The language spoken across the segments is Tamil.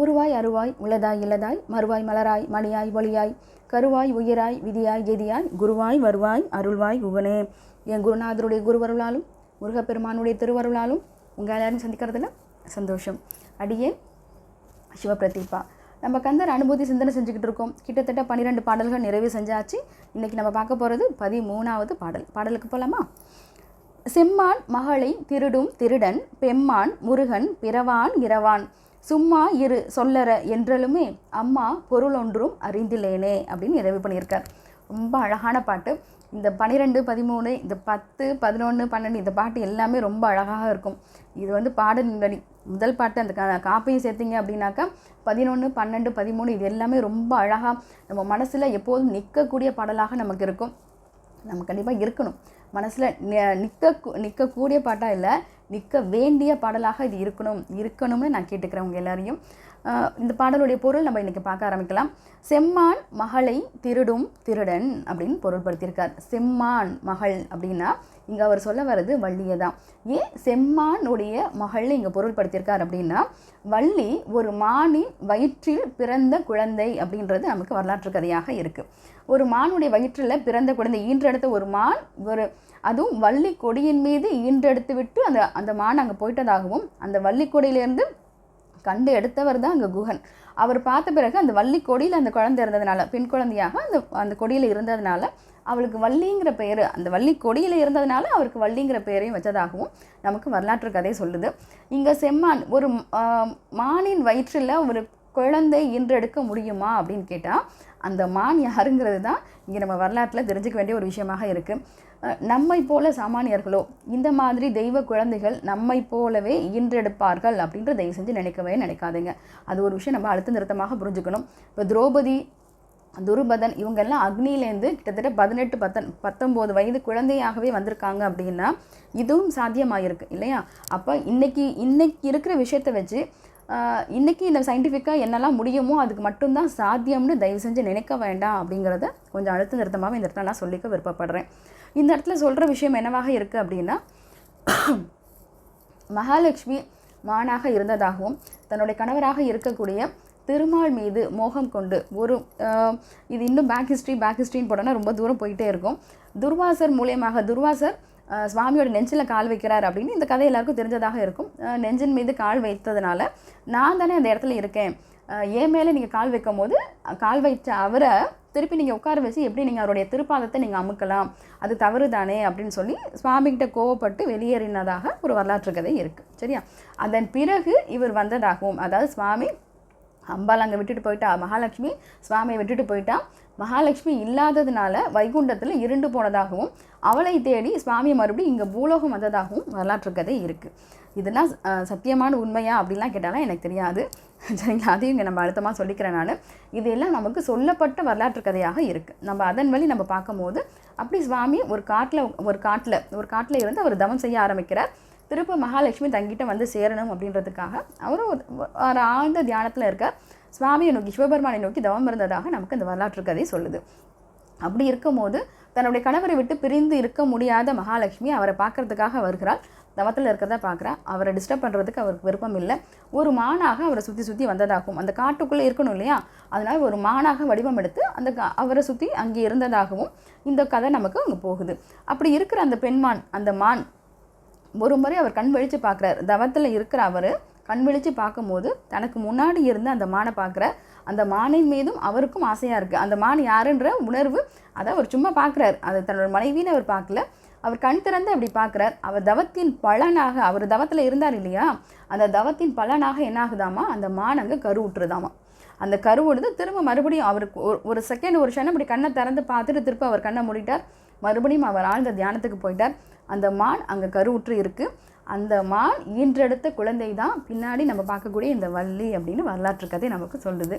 உருவாய் அருவாய் உளதாய் இலதாய் மறுவாய் மலராய் மணியாய் ஒளியாய் கருவாய் உயிராய் விதியாய் கெதியாய் குருவாய் வருவாய் அருள்வாய் குகனே என் குருநாதருடைய குருவருளாலும் முருகப்பெருமானுடைய திருவருளாலும் உங்கள் எல்லாரும் சந்திக்கிறதுல சந்தோஷம். அடியே சிவபிரதீபா நம்ம கந்தர் அனுபூதி சிந்தனை செஞ்சுக்கிட்டு இருக்கோம். கிட்டத்தட்ட பன்னிரெண்டு பாடல்கள் நிறைவு செஞ்சாச்சு. இன்னைக்கு நம்ம பார்க்க போகிறது பதிமூணாவது பாடல். பாடலுக்கு போகலாமா செம்மான் மகளை திருடும் திருடன் பெம்மான் முருகன் பிறவான் இரவான். சும்மா இரு சொல்லற என்றலுமே அம்மா பொருள் ஒன்றும் அறிந்திலேனே அப்படின்னு நிறைவு பண்ணியிருக்கார். ரொம்ப அழகான பாட்டு. இந்த பன்னிரெண்டு பதிமூணு இந்த பத்து பதினொன்று பன்னெண்டு இந்த பாட்டு எல்லாமே ரொம்ப அழகாக இருக்கும். இது வந்து பாடல் முதல் பாட்டு அந்த கா- காப்பையும் சேர்த்திங்க அப்படின்னாக்கா பதினொன்று பன்னெண்டு பதிமூணு இது எல்லாமே ரொம்ப அழகாக நம்ம மனசில் எப்போதும் நிற்கக்கூடிய பாடலாக நமக்கு இருக்கும். நம்ம கண்டிப்பாக இருக்கணும். மனசில் நிற்க நிற்கக்கூடிய பாட்டாக இல்லை நிற்க வேண்டிய பாடலாக இது இருக்கணும் இருக்கணும்னு நான் கேட்டுக்கிறேன் உங்கள் எல்லாரையும் இந்த பாடலுடைய பொருள் நம்ம இன்றைக்கி பார்க்க ஆரம்பிக்கலாம். செம்மான் மகளை திருடும் திருடன் அப்படின்னு பொருள்படுத்தியிருக்கார். செம்மான் மகள் அப்படின்னா இங்கே அவர் சொல்ல வர்றது வள்ளியை தான் ஏன் செம்மானுடைய மகள் இங்கே பொருள்படுத்தியிருக்கார் அப்படின்னா வள்ளி ஒரு மானின் வயிற்றில் பிறந்த குழந்தை அப்படின்றது நமக்கு வரலாற்று கதையாக இருக்குது ஒரு மானுடைய வயிற்றில் பிறந்த குழந்தை ஈன்றெடுத்த ஒரு மான் ஒரு அதுவும் வள்ளி கொடியின் மீது ஈன்றெடுத்து விட்டு அந்த அந்த மான் அங்கே போயிட்டதாகவும் அந்த வள்ளி கொடியிலேருந்து கண்டு எடுத்தவர் தான் அங்கே குகன். அவர் பார்த்த பிறகு அந்த வள்ளி கொடியில் அந்த குழந்தை இருந்ததுனால பெண் குழந்தையாக அந்த அந்த கொடியில் இருந்ததுனால அவளுக்கு வள்ளிங்கிற பெயர் அந்த வள்ளி கொடியில் இருந்ததுனால அவருக்கு வள்ளிங்கிற பெயரையும் வச்சதாகவும் நமக்கு வரலாற்று கதை சொல்லுது. இங்கே செம்மான் ஒரு மானின் வயிற்றில் ஒரு குழந்தை ஈன்றெடுக்க முடியுமா அப்படின்னு கேட்டால் அந்த மான் யாருங்கிறது தான் இங்கே நம்ம வரலாற்றில் தெரிஞ்சுக்க வேண்டிய ஒரு விஷயமாக இருக்குது நம்மை போல சாமானியர்களோ இந்த மாதிரி தெய்வ குழந்தைகள் நம்மை போலவே ஈன்றெடுப்பார்கள் அப்படின்ற தயவு செஞ்சு நினைக்கவே நினைக்காதீங்க. அது ஒரு விஷயம் நம்ம அழுத்த நிறுத்தமாக புரிஞ்சுக்கணும். இப்போ திரௌபதி துருபதன் இவங்கெல்லாம் அக்னியிலேருந்து கிட்டத்தட்ட பதினெட்டு பத்தன் பத்தொம்போது வயது குழந்தையாகவே வந்திருக்காங்க அப்படின்னா இதுவும் சாத்தியமாயிருக்கு இல்லையா? அப்போ இன்றைக்கி இன்றைக்கி இருக்கிற விஷயத்தை வச்சு இன்றைக்கி இந்த சயின்டிஃபிக்காக என்னெல்லாம் முடியுமோ அதுக்கு மட்டும்தான் சாத்தியம்னு தயவு செஞ்சு நினைக்க வேண்டாம் அப்படிங்கிறத கொஞ்சம் அழுத்த நிறுத்தமாக இந்த இடத்துல நான் சொல்லிக்க விருப்பப்படுறேன். இந்த இடத்துல சொல்கிற விஷயம் என்னவாக இருக்குது அப்படின்னா மகாலட்சுமி மானாக இருந்ததாகவும் தன்னுடைய கணவராக இருக்கக்கூடிய திருமால் மீது மோகம் கொண்டு ஒரு இது இன்னும் பேக் ஹிஸ்ட்ரி பேக் ஹிஸ்ட்ரின்னு போட்டோன்னா ரொம்ப தூரம் போயிட்டே இருக்கும். துர்வாசர் மூலியமாக துர்வாசர் சுவாமியோட நெஞ்சில் கால் வைக்கிறார் அப்படின்னு இந்த கதை எல்லாருக்கும் தெரிஞ்சதாக இருக்கும். நெஞ்சின் மீது கால் வைத்ததுனால நான் தானே அந்த இடத்துல இருக்கேன். என் மேலே நீங்கள் கால் வைக்கும் போது கால் வைத்த அவரை திருப்பி நீங்கள் உட்கார வச்சு எப்படி நீங்கள் அவருடைய திருப்பாதத்தை நீங்கள் அமுக்கலாம்? அது தவறு தானே அப்படின்னு சொல்லி சுவாமிகிட்ட கோவப்பட்டு வெளியேறினதாக ஒரு வரலாற்று கதை இருக்குது சரியா? அதன் பிறகு இவர் வந்ததாகவும் அதாவது சுவாமி அம்பாள் அங்கே விட்டுட்டு போயிட்டா மகாலட்சுமி சுவாமியை விட்டுட்டு போயிட்டா. மகாலட்சுமி இல்லாததுனால வைகுண்டத்தில் இருண்டு போனதாகவும் அவளை தேடி சுவாமி மறுபடியும் இங்கே பூலோகம் வந்ததாகவும் வரலாற்று கதை இருக்குது இதெல்லாம் சத்தியமான உண்மையா அப்படிலாம் கேட்டாலும் எனக்கு தெரியாது. சரிங்களா? அதையும் இங்கே நம்ம அழுத்தமாக சொல்லிக்கிறேன் நான். இதெல்லாம் நமக்கு சொல்லப்பட்ட வரலாற்று கதையாக இருக்குது நம்ம அதன் வழி நம்ம பார்க்கும்போது அப்படி சுவாமி ஒரு காட்டில் ஒரு காட்டில் ஒரு காட்டில் இருந்து அவர் தவம் செய்ய ஆரம்பிக்கிறார். திருப்பி மகாலட்சுமி தங்கிட்ட வந்து சேரணும் அப்படின்றதுக்காக அவரும் ஒரு ஆழ்ந்த தியானத்தில் இருக்க சுவாமியை நோக்கி சிவபெருமானை நோக்கி தவம் இருந்ததாக நமக்கு இந்த வரலாற்று கதை சொல்லுது. அப்படி இருக்கும்போது தன்னுடைய கணவரை விட்டு பிரிந்து இருக்க முடியாத மகாலட்சுமி அவரை பார்க்கறதுக்காக வருகிறாள். தவத்தில் இருக்கிறதா பார்க்குறா. அவரை டிஸ்டர்ப் பண்ணுறதுக்கு அவருக்கு விருப்பம் இல்லை. ஒரு மானாக அவரை சுற்றி சுற்றி வந்ததாகவும் அந்த காட்டுக்குள்ளே இருக்கணும் இல்லையா? அதனால் ஒரு மானாக வடிவம் எடுத்து அந்த அவரை சுற்றி அங்கே இருந்ததாகவும் இந்த கதை நமக்கு அங்கே போகுது. அப்படி இருக்கிற அந்த பெண்மான் அந்த மான் ஒரு முறை அவர் கண் விழித்து பார்க்குறாரு. தவத்தில் இருக்கிற அவர் கண் விழித்து பார்க்கும்போது தனக்கு முன்னாடி இருந்த அந்த மானை பார்க்குற அந்த மானின் மீதும் அவருக்கும் ஆசையாக இருக்குது அந்த மான் யாருன்ற உணர்வு அதை அவர் சும்மா பார்க்குறாரு. அது தன்னோட மனைவின்னு அவர் பார்க்கல. அவர் கண் திறந்து அப்படி பார்க்குறார். அவர் தவத்தின் பலனாக அவர் தவத்தில் இருந்தார் இல்லையா? அந்த தவத்தின் பலனாக என்ன ஆகுதாமா அந்த மான் அங்கே கரு விட்டுருதாமா அந்த கருவுடுது திரும்ப மறுபடியும் அவருக்கு ஒரு ஒரு செகண்ட் ஒரு க்ஷணம் அப்படி கண்ணை திறந்து பார்த்துட்டு திரும்ப அவர் கண்ணை மூடிட்டார். மறுபடியும் அவர் ஆழ்ந்த தியானத்துக்கு போயிட்டார். அந்த மான் அங்கே கருவுற்று இருக்குது அந்த மான் ஈன்றெடுத்த குழந்தை தான் பின்னாடி நம்ம பார்க்கக்கூடிய இந்த வள்ளி அப்படின்னு வரலாற்று கதை நமக்கு சொல்லுது.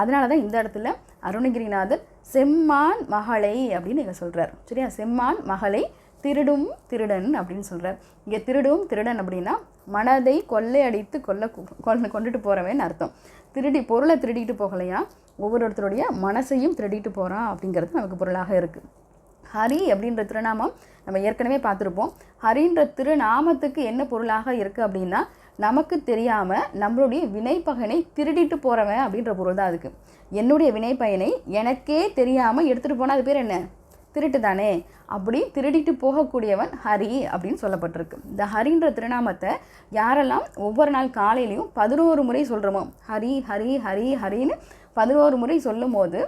அதனால தான் இந்த இடத்துல அருணகிரிநாதர் செம்மான் மகளை அப்படின்னு இங்கே சொல்கிறார் சரியா? செம்மான் மகளை திருடும் திருடன் அப்படின்னு சொல்கிறார் இங்கே திருடும் திருடன் அப்படின்னா மனதை கொள்ளையடித்து கொல்ல கொள்ள கொண்டுட்டு போகிறவன் அர்த்தம். திருடி பொருளை திருடிட்டு போகலையா? ஒவ்வொருத்தருடைய மனசையும் திருடிட்டு போகிறான் அப்படிங்கிறது நமக்கு பொருளாக இருக்குது ஹரி அப்படின்ற திருநாமம் நம்ம ஏற்கனவே பார்த்துருப்போம். ஹரின்ற திருநாமத்துக்கு என்ன பொருளாக இருக்குது அப்படின்னா நமக்கு தெரியாமல் நம்மளுடைய வினைப்பகனை திருடிட்டு போகிறவன் அப்படின்ற பொருள் தான் அதுக்கு. என்னுடைய வினைப்பயனை எனக்கே தெரியாமல் எடுத்துகிட்டு போனால் அது பேர் என்ன? திருட்டு தானே அப்படி திருடிட்டு போகக்கூடியவன் ஹரி அப்படின்னு சொல்லப்பட்டிருக்கு. இந்த ஹரின்ற திருநாமத்தை யாரெல்லாம் ஒவ்வொரு நாள் காலையிலையும் பதினோரு முறை சொல்கிறோமோ ஹரி ஹரி ஹரி ஹரின்னு பதினோரு முறை சொல்லும் போது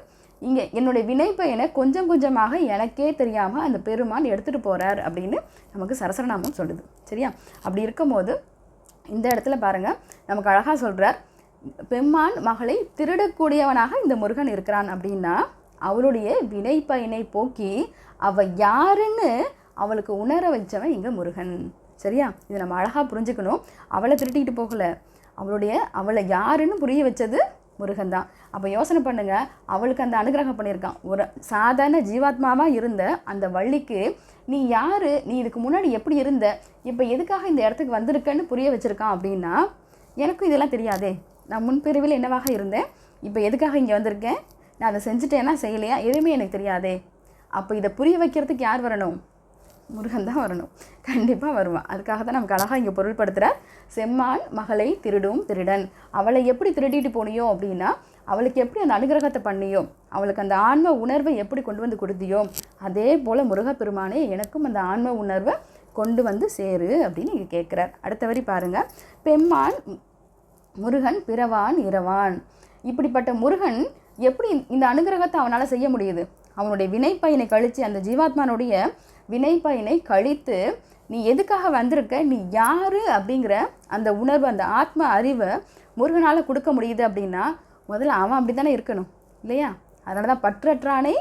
இங்கே என்னுடைய வினைப்பயனை கொஞ்சம் கொஞ்சமாக எனக்கே தெரியாமல் அந்த பெருமான் எடுத்துகிட்டு போகிறார் அப்படின்னு நமக்கு சரசரநாமம் சொல்லுது. சரியா? அப்படி இருக்கும்போது இந்த இடத்துல பாருங்கள் நமக்கு அழகாக சொல்கிறார் பெம்மான் மகளை திருடக்கூடியவனாக இந்த முருகன் இருக்கிறான் அப்படின்னா அவளுடைய வினைப்பயனை போக்கி அவள் யாருன்னு அவளுக்கு உணர வச்சவன் இங்கே முருகன். சரியா? இது நம்ம அழகாக புரிஞ்சுக்கணும். அவளை திருட்டிக்கிட்டு போகல. அவளுடைய அவளை யாருன்னு புரிய வச்சது முருகன் தான் அப்போ யோசனை பண்ணுங்கள் அவளுக்கு அந்த அனுகிரகம் பண்ணியிருக்கான். ஒரு சாதாரண ஜீவாத்மாவாக இருந்த அந்த வள்ளிக்கு நீ யார்? நீ இதுக்கு முன்னாடி எப்படி இருந்த? இப்போ எதுக்காக இந்த இடத்துக்கு வந்திருக்கன்னு புரிய வச்சுருக்கான் அப்படின்னா எனக்கும் இதெல்லாம் தெரியாதே. நான் முன்பிரிவில் என்னவாக இருந்தேன்? இப்போ எதுக்காக இங்கே வந்திருக்கேன்? நான் அதை செஞ்சுட்டேன்னா செய்யலையா? எதுவுமே எனக்கு தெரியாதே. அப்போ இதை புரிய வைக்கிறதுக்கு யார் வரணும்? முருகன் தான் வரணும். கண்டிப்பாக வருவான். அதுக்காக தான் நமக்கு அழகாக இங்கே பொருள்படுத்துகிற செம்மான் மகளை திருடும் திருடன். அவளை எப்படி திருடிட்டு போனியோ அப்படின்னா அவளுக்கு எப்படி அந்த அனுகிரகத்தை பண்ணியோ அவளுக்கு அந்த ஆன்ம உணர்வை எப்படி கொண்டு வந்து கொடுத்தியோ அதே போல் முருகப்பெருமானே எனக்கும் அந்த ஆன்ம உணர்வை கொண்டு வந்து சேரு அப்படின்னு இங்கே கேட்குறார் அடுத்த வரி பாருங்கள் பெம்மான் முருகன் பிறவான் இரவான். இப்படிப்பட்ட முருகன் எப்படி இந்த அனுகிரகத்தை அவனால் செய்ய முடியுது? அவனுடைய வினைப்பயனை கழித்து அந்த ஜீவாத்மானுடைய வினை பயனை கழித்து நீ எதுக்காக வந்திருக்க? நீ யார்? அப்படிங்கிற அந்த உணர்வு அந்த ஆத்ம அறிவை முருகனால் கொடுக்க முடியுது அப்படின்னா முதல்ல அவன் அப்படி தானே இருக்கணும் இல்லையா? அதனால தான் பற்றற்றானை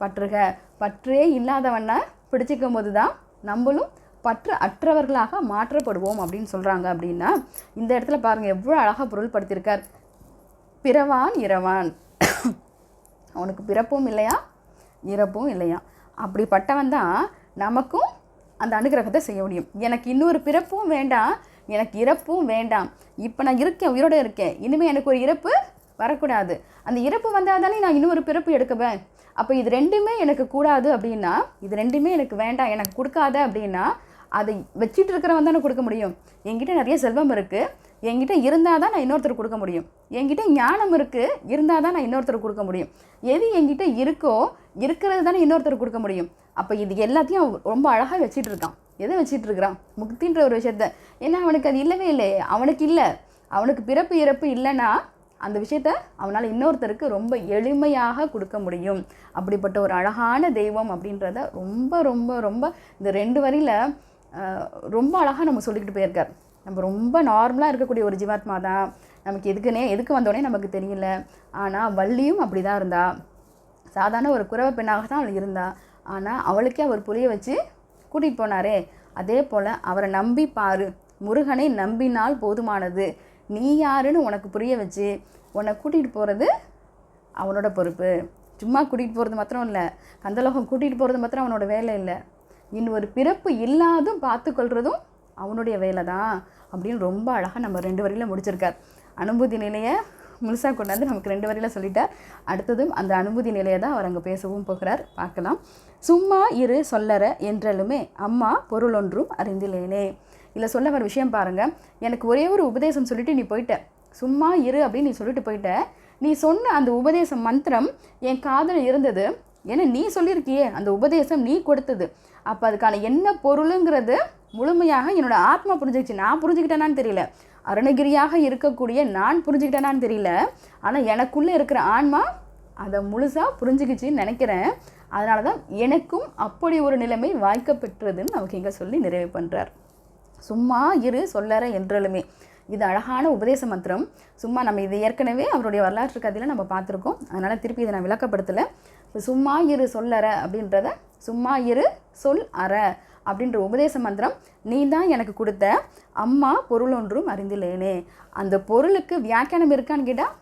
பற்றுக. பற்றே இல்லாதவனை பிடிச்சிக்கும் போது தான் நம்மளும் பற்று அற்றவர்களாக மாற்றப்படுவோம் அப்படின்னு சொல்கிறாங்க அப்படின்னா இந்த இடத்துல பாருங்கள் எவ்வளோ அழகாக பொருள்படுத்தியிருக்கார். பிறவான் இரவான். அவனுக்கு பிறப்பும் இல்லையா? இறப்பும் இல்லையா? அப்படிப்பட்டவன் தான் நமக்கும் அந்த அனுகிரகத்தை செய்ய முடியும். எனக்கு இன்னொரு பிறப்பும் வேண்டாம். எனக்கு இறப்பும் வேண்டாம். இப்போ நான் இருக்கேன் உயிரோட இருக்கேன். இனிமேல் எனக்கு ஒரு இறப்பு வரக்கூடாது. அந்த இறப்பு வந்தால் தானே நான் இன்னொரு பிறப்பு எடுக்குவேன். அப்போ இது ரெண்டுமே எனக்கு கூடாது அப்படின்னா இது ரெண்டுமே எனக்கு வேண்டாம் எனக்கு கொடுக்காத அப்படின்னா அதை வச்சுட்டு இருக்கிறவன் தானே கொடுக்க முடியும். என்கிட்ட நிறைய செல்வம் இருக்குது என்கிட்ட இருந்தால் தான் நான் இன்னொருத்தர் கொடுக்க முடியும். என்கிட்ட ஞானம் இருக்குது இருந்தால் தான் நான் இன்னொருத்தர் கொடுக்க முடியும். எது என்கிட்ட இருக்கோ இருக்கிறது தானே இன்னொருத்தர் கொடுக்க முடியும். அப்போ இது எல்லாத்தையும் அவன் ரொம்ப அழகாக வச்சிட்டு இருக்கான் எதை வச்சிட்டு இருக்கிறான் முக்தின்ற ஒரு விஷயத்த. ஏன்னா அவனுக்கு அது இல்லவே இல்லை அவனுக்கு இல்லை. அவனுக்கு பிறப்பு இறப்பு இல்லைன்னா அந்த விஷயத்த அவனால் இன்னொருத்தருக்கு ரொம்ப எளிமையாக கொடுக்க முடியும். அப்படிப்பட்ட ஒரு அழகான தெய்வம் அப்படின்றத ரொம்ப ரொம்ப ரொம்ப இந்த ரெண்டு வரியில் ரொம்ப அழகாக நம்ம சொல்லிக்கிட்டு போயிருக்கார். நம்ம ரொம்ப நார்மலாக இருக்கக்கூடிய ஒரு ஜீவாத்மா தான். நமக்கு எதுக்குனே எதுக்கு வந்தோடனே நமக்கு தெரியல. ஆனால் வள்ளியும் அப்படி தான் இருந்தா. சாதாரண ஒரு குறவ பெண்ணாக தான் அவள் இருந்தா. ஆனால் அவளுக்கே அவர் புரிய வச்சு கூட்டிகிட்டு போனாரே. அதே போல் அவரை நம்பி பாரு. முருகனை நம்பினால் போதுமானது. நீ யாருன்னு உனக்கு புரிய வச்சு உன்னை கூட்டிகிட்டு போகிறது அவனோட பொறுப்பு. சும்மா கூட்டிகிட்டு போகிறது மாத்திரம் இல்லை. கந்தலோகம் கூட்டிகிட்டு போகிறது மாத்திரம் அவனோட வேலை இல்லை. இன்னொரு பிறப்பு இல்லாதும் பார்த்துக்கொள்கிறதும் அவனுடைய வேலை தான் அப்படின்னு ரொம்ப அழகாக நம்ம ரெண்டு வரையில் முடிச்சிருக்கார். அனுபூதி நிலையை முழுசாக கொண்டாந்து நமக்கு ரெண்டு வரையில் சொல்லிட்டார். அடுத்ததும் அந்த அனுபூதி நிலையை தான் அவர் அங்கே பேசவும் போகிறார். பார்க்கலாம். சும்மா இரு சொல்லற என்றாலுமே அம்மா பொருள் ஒன்றும் அறிந்திலேனே. இல்லை சொல்ல வர விஷயம் பாருங்கள் எனக்கு ஒரே ஒரு உபதேசம் சொல்லிட்டு நீ போயிட்ட. சும்மா இரு அப்படின்னு நீ சொல்லிட்டு போயிட்ட. நீ சொன்ன அந்த உபதேசம் மந்திரம் என் காதில் இருந்தது. ஏன்னா நீ சொல்லியிருக்கியே? அந்த உபதேசம் நீ கொடுத்தது. அப்போ அதுக்கான என்ன பொருளுங்கிறது முழுமையாக என்னோட ஆத்மா புரிஞ்சுக்கிச்சு நான் புரிஞ்சுக்கிட்டேனான்னு தெரியல. அருணகிரியாக இருக்கக்கூடிய நான் புரிஞ்சுக்கிட்டேனான்னு தெரியல. ஆனால் எனக்குள்ளே இருக்கிற ஆன்மா அதை முழுசாக புரிஞ்சுக்கிச்சின்னு நினைக்கிறேன். அதனால தான் எனக்கும் அப்படி ஒரு நிலைமை வாய்க்கப்பெற்றதுன்னு நமக்கு இங்கே சொல்லி நிறைவு பண்ணுறார் சும்மா இரு சொல்லற என்றாலுமே. இது அழகான உபதேச மந்திரம். சும்மா நம்ம இது ஏற்கனவே அவருடைய வரலாற்று கதையில் நம்ம பார்த்துருக்கோம். அதனால் திருப்பி இதை நான் விளக்கப்படுத்தலை. சும்மா இரு சொல்லற அப்படின்றத சும்மா இரு சொல் அற. அப்படின்ற உபதேச மந்திரம் நீ தான் எனக்கு கொடுத்த. அம்மா பொருள் ஒன்றும் அறிந்திலேனே. அந்த பொருளுக்கு வியாக்கியானம் இருக்கான்னு கேட்டால்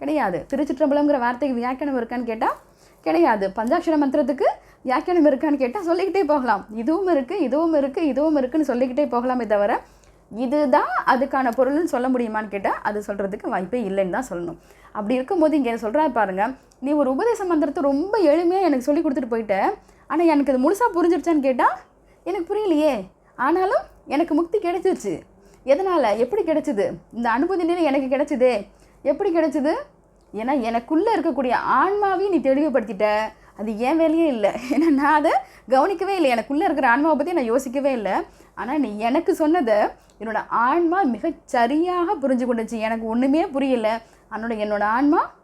கிடையாது. திருச்சிற்றம்பலங்கிற வார்த்தைக்கு வியாக்கியானம் இருக்கான்னு கேட்டால் கிடையாது. பஞ்சாட்சர மந்திரத்துக்கு வியாக்கியானம் இருக்கான்னு கேட்டால் சொல்லிக்கிட்டே போகலாம். இதுவும் இருக்குது இதுவும் இருக்குது இதுவும் இருக்குதுன்னு சொல்லிக்கிட்டே போகலாமே தவிர இதுதான் அதுக்கான பொருள்னு சொல்ல முடியுமான்னு கேட்டால் அது சொல்கிறதுக்கு வாய்ப்பே இல்லைன்னு தான் சொல்லணும். அப்படி இருக்கும்போது இங்கே சொல்கிறா பாருங்கள் நீ ஒரு உபதேச மந்திரத்தை ரொம்ப எளிமையாக எனக்கு சொல்லி கொடுத்துட்டு போயிட்ட. ஆனால் எனக்கு அது முழுசாக புரிஞ்சிருச்சான்னு கேட்டால் எனக்கு புரியலையே. ஆனாலும் எனக்கு முக்தி கிடைச்சிருச்சு. எதனால்? எப்படி கிடைச்சிது? இந்த அனுபூதி நிலை எனக்கு கிடைச்சிதே. எப்படி கிடைச்சிது? ஏன்னா எனக்குள்ளே இருக்கக்கூடிய ஆன்மாவையும் நீ தெளிவுபடுத்திட்ட. அது ஏன் வேலையே இல்லை. ஏன்னா நான் அதை கவனிக்கவே இல்லை. எனக்குள்ளே இருக்கிற ஆன்மாவை பற்றி நான் யோசிக்கவே இல்லை. ஆனால் நீ எனக்கு சொன்னதை என்னோட ஆன்மா மிகச் சரியாக புரிஞ்சு கொண்டுச்சு. எனக்கு ஒன்றுமே புரியல. அதனோட என்னோடய ஆன்மா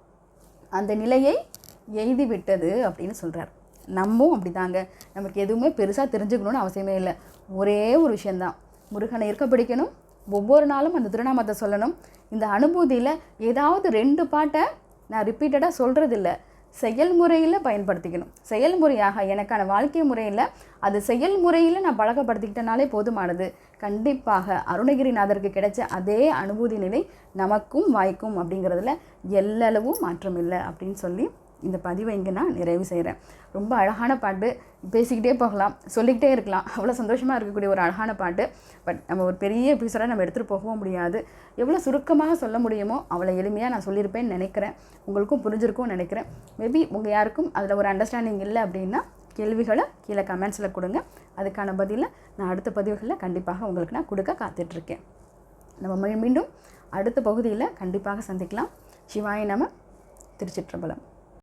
அந்த நிலையை எய்தி விட்டது அப்படின்னு சொல்கிறார் நம்மவும் அப்படிதாங்க. நமக்கு எதுவுமே பெருசாக தெரிஞ்சுக்கணும்னு அவசியமே இல்லை. ஒரே ஒரு விஷயந்தான் முருகனை இருக்க பிடிக்கணும். ஒவ்வொரு நாளும் அந்த திருநாமத்தை சொல்லணும். இந்த அனுபூதியில் ஏதாவது ரெண்டு பாட்டை நான் ரிப்பீட்டடாக சொல்கிறதில்ல செயல்முறையில் பயன்படுத்திக்கணும். செயல்முறையாக எனக்கான வாழ்க்கை முறையில் அது செயல்முறையில் நான் பழக்கப்படுத்திக்கிட்டனாலே போதுமானது. கண்டிப்பாக அருணகிரிநாதருக்கு கிடைச்ச அதே அனுபூதி நிலை நமக்கும் வாய்க்கும் அப்படிங்கிறதுல எல்லளவும் மாற்றம் இல்லை அப்படின்னு சொல்லி இந்த பதிவை இங்கே நான் நிறைவு செய்கிறேன் ரொம்ப அழகான பாட்டு. பேசிக்கிட்டே போகலாம். சொல்லிக்கிட்டே இருக்கலாம். அவ்வளோ சந்தோஷமாக இருக்கக்கூடிய ஒரு அழகான பாட்டு. பட் நம்ம ஒரு பெரிய எபிசோடாக நம்ம எடுத்துகிட்டு போகவும் முடியாது. எவ்வளோ சுருக்கமாக சொல்ல முடியுமோ அவ்வளோ எளிமையாக நான் சொல்லியிருப்பேன்னு நினைக்கிறேன். உங்களுக்கும் புரிஞ்சிருக்கும்னு நினைக்கிறேன். மேபி உங்கள் யாருக்கும் அதில் ஒரு அண்டர்ஸ்டாண்டிங் இல்லை அப்படின்னா கேள்விகளை கீழே கமெண்ட்ஸில் கொடுங்க. அதுக்கான பதிலை நான் அடுத்த பதிவுகளில் கண்டிப்பாக உங்களுக்கு நான் கொடுக்க காத்துட்ருக்கேன். நம்ம மீண்டும் அடுத்த பகுதியில் கண்டிப்பாக சந்திக்கலாம். சிவாய நம திருச்சிற்றம்பலம்.